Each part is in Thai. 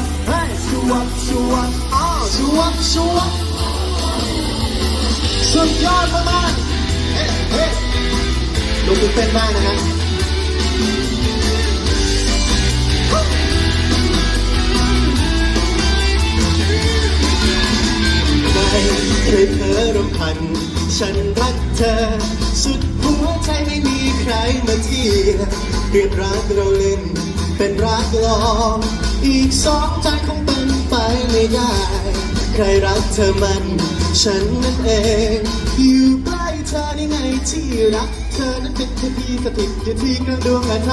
วับเฮ้ยชูวับชูวับอ้าวชูวับชูวับสุดยอดมากๆเฮ้ยเฮ้ยดูตื่นเต้นมากนะฮะไม่เคยเพ้อรำพัน ฉันรักเธอ สุดหัวใจไม่มีใครมาเทียบเรียบรักเราเล่น เป็นรักลอกอีกสองใจคงเป็นไปไม่ได้ ใครรักเธอมัน ฉันนั่นเอง อยู่ใกล้เธอได้ไงที่รัก เธอนั้นเป็นแค่พียงสถิตอยู่ที่กระดวงอะไร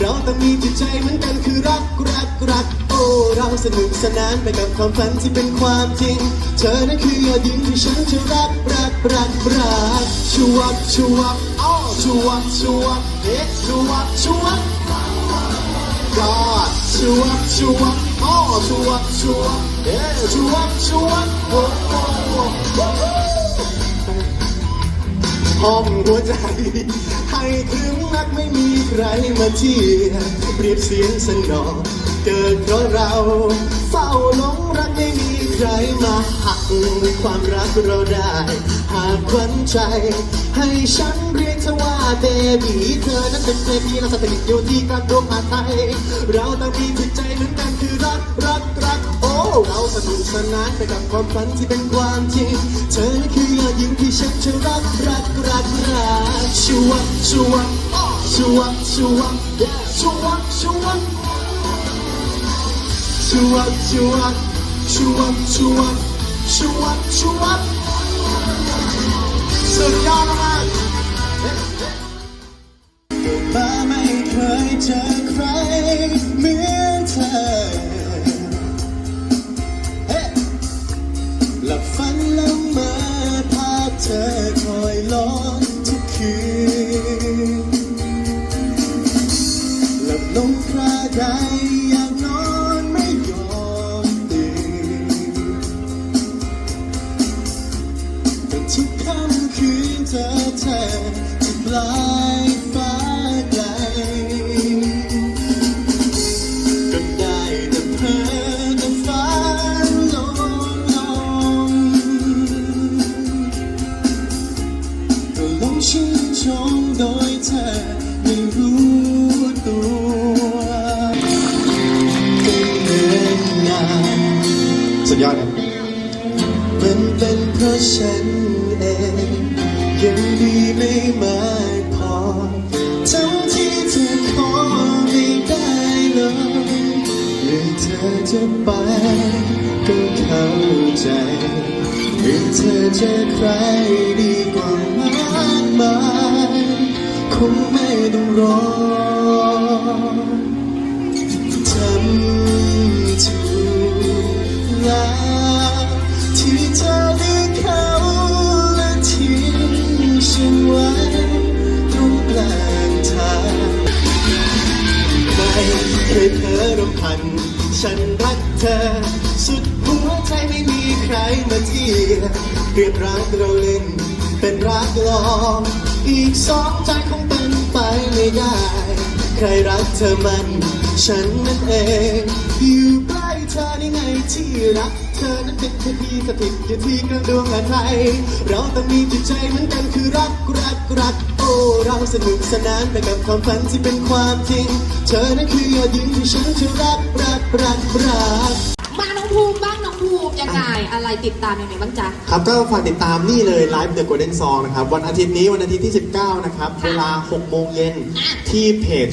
เราต้องมีจิตใจเหมือนกันคือรักรักรักโอ้เราสนุกสนานไปกับความฝันที่เป็นความจริง เธอนั้นคือยอดหญิงที่ฉันจะรักรักรักรักชูวับชูวับอ้อชูวับชูวับเอ๊ะชูวับชวับ God ชูวับชูวับอ้ชูวับชูวับเอ๊ะชูวับชูวับโอ้โอ้โอ้ห้องหัวใจ ให้ถึงนักไม่มีใครมาเทียบเปรียบเสียงสนอเกิดเพราะเราเฝ้าหลงรักไม่มีใครมาหักความรักเราได้ หากควันใจให้ฉันเรีย กเธอว่าเบบีเธอนั้นเป็นเบบีและสถิอยู่ที่กลางดวงอาไทย เราต่างมีจิตใจเหมือนกันคือรักรักรักโอ้เราสนุกสนานไปกับความฝันที่เป็นความจริง เธอนั้นคือยอดหญิงที่ฉันจะรักรักรักรักชัวชัวชัวชัวร์ yeah ชัวชัวชูวับชูวับชูวับชูวับชูวับชูวั ใดอยากนอนไม่ยอมตื่นแต่ทุกค่ำคืนเจอเธอที่ปลายฟ้าไกลก็ได้แต่เพ้อแต่ฝันลงลงก็ลงชื่นชมโด สุดยอดครับมันเป็นเพราะฉันเองยังดีไม่มากพอทั้งที่เธอขอไม่ได้เลยหรือเธอจะไปก็เข้าใจหรือเธอเจอใครดีกว่ามากมายคงไม่ต้องรอทำ เคยเพ้อรำพัน ฉันรักเธอ สุดหัวใจไม่มีใครมาเทียบเปรียบรักเราเล่น เป็นรักลองอีกสองใจคงเป็นไปไม่ได้ ใครรักเธอมัน ฉันนั่นเอง อยู่ใกล้เธอได้ไงที่รัก เธอนั้นเป็นแค่พี่สถิตอยู่ที่กระดวงอะไร เราต้องมีจิตใจเหมือนกันคือรักรักรัก โอ้เราสนุกสนานไปกับความฝันที่เป็นความจริง เธอนั้นคือยอดหญิงที่ฉันจะรักรักรักรัก มาน้องภูมิบ้างน้อง ยังไงอะไรติดตามยังไงบ้างจ๊ะ ครับก็ฝากติดตามนี่เลยไลฟ์ The Golden Song นะครับวันอาทิตย์นี้วันอาทิตย์ที่ 19 นะครับ เวลา 6 โมงเย็นที่เพจ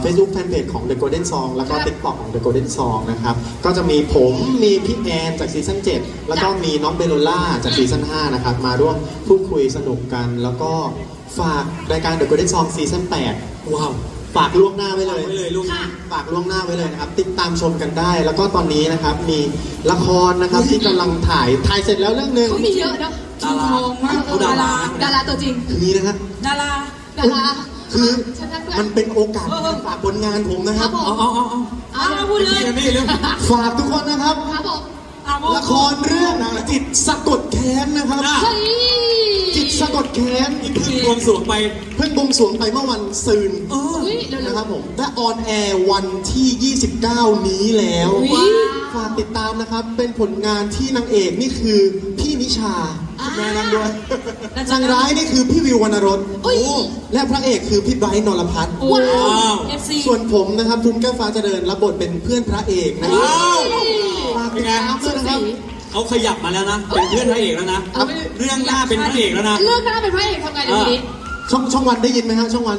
เฟซบุ๊กแฟนเพจของ The Golden Song แล้วก็ครับ TikTok ของ The Golden Song นะครับ ก็จะมีผมมีพี่แอนจากซีซั่น7 แล้วก็มีน้องเบลล่าจากซีซั่น5 นะครับ มาร่วมพูดคุยสนุกกัน แล้วก็ฝากรายการ The Golden Song ซีซั่น8ว้าว ฝากล่วงหน้าไว้เลยไว้เลยลูกค่ะฝากล่วงหน้าไว้เลยนะครับ ติดตามชมกันได้ แล้วก็ตอนนี้นะครับมีละครนะครับที่กำลังถ่ายถ่ายเสร็จแล้วเรื่องหนึ่งเขามีเยอะเนาะดารางงมากเออดารา ดาราตัวจริงคือนี้นะครับ ดารา ดาราคือฉันนั่งด้วยมันเป็นโอกาสการฝากผลงานผมนะคครัรับบผมเอาเอาเอาเอาเอามาพูดเลยนี่เร็วฝากทุกคนนะครับครับผมเอาละครเรื่องจิตสะกดแค้นนะครับเฮ้ยจิตสะกดแค้นนี่เพิ่งบวงสรวงไปเพิ่ง บวงสรวงไปเมื่อวันซืนเออ อุ้ยเร็วนะครับผมและออนแอร์วันที่ 29 นี้แล้วๆอุ้ยฝากติดตามนะครับ เป็นผลงานที่นางเอกนี่คือพี่นิชาอ่าแม่นางด้วยนางร้ายนี่คือพี่วิววรรณรสอุ้ยและพระเอกคือพี่ไบรท์นรพัฒน์ว้าวเอฟซีส่วนผมนะครับทุนแก้วฟ้าเจริญรับบทเป็นเพื่อนพระเอกนะครับว้าวฝากติดตามด้วยนะครับ เขาขยับมาแล้วนะ เป็นเพื่อนพระเอกแล้วนะครับเรื่องหน้าเป็นพระเอกแล้วนะเรื่องหน้าเป็นพระเอกทำไงเดี๋ยวนี้ ช่องช่องวันได้ยินไหมฮะช่องวัน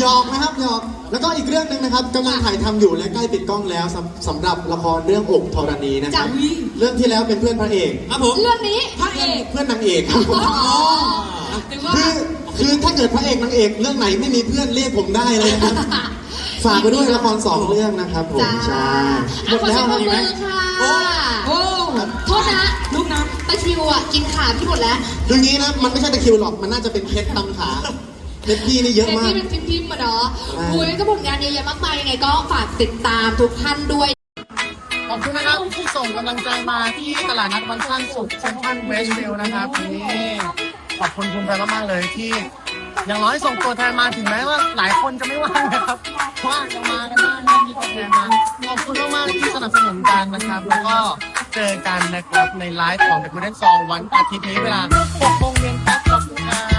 หยอกนะครับหยอกแล้วก็อีกเรื่องหนึ่งนะครับกำลังถ่ายทำอยู่และใกล้ปิดกล้องแล้วสำสำหรับละครเรื่องอกธรณีนะครับ จ้ะเรื่องที่แล้วเป็นเพื่อนพระเอก ครับผมเรื่องนี้พระเอกเพื่อนนางเอกครับผมถึงว่าคือคือถ้าเกิดพระเอกนางเอกเรื่องไหนไม่มีเพื่อนเรียกผมได้เลยนะครับฝากไปด้วยละครสองเรื่องนะครับผมจ้าใช่หมอะดขอแล้เสีวยงปรบมีไหมมือค่ะ โอ้โอ้โทษนะลูกน้ ตะคริวอะกินขาพี่หมดแล้วคืองี้นะ มันไม่ใช่ตะคริวหรอก มันน่าจะเป็นเพชรตำขาเพชรพี่นี่เยอะเป็นมากที่เป็นพิมพ์พิมพ์มาเนาะใช่คุยก็ผลงานเยอะแยะมากมายยังไงก็ฝากติดตามทุกท่านด้วย ขอบคุณนะครับที่ส่งกำลังใจมาที่ตลาดนัดวันสั้นสุขเซ็นทรัลเวสต์วิลนะครับนี่ขอบคุณคุณไปมากๆเลยที่ อย่างน้อยส่งตัวแทนมาถึงแม้ว่าหลายคนจะไม่ว่างนะครับเพราะว่ายังมากันได้ไม่มีตัวแทนมาขอบคุณมากๆที่สนับสนุนกันนะครับ แล้วก็ เจอกันนะครับในไลฟ์ของ The Golden Song วันอาทิตย์นี้เวลา6โมงเย็นครับขอบคุณครับ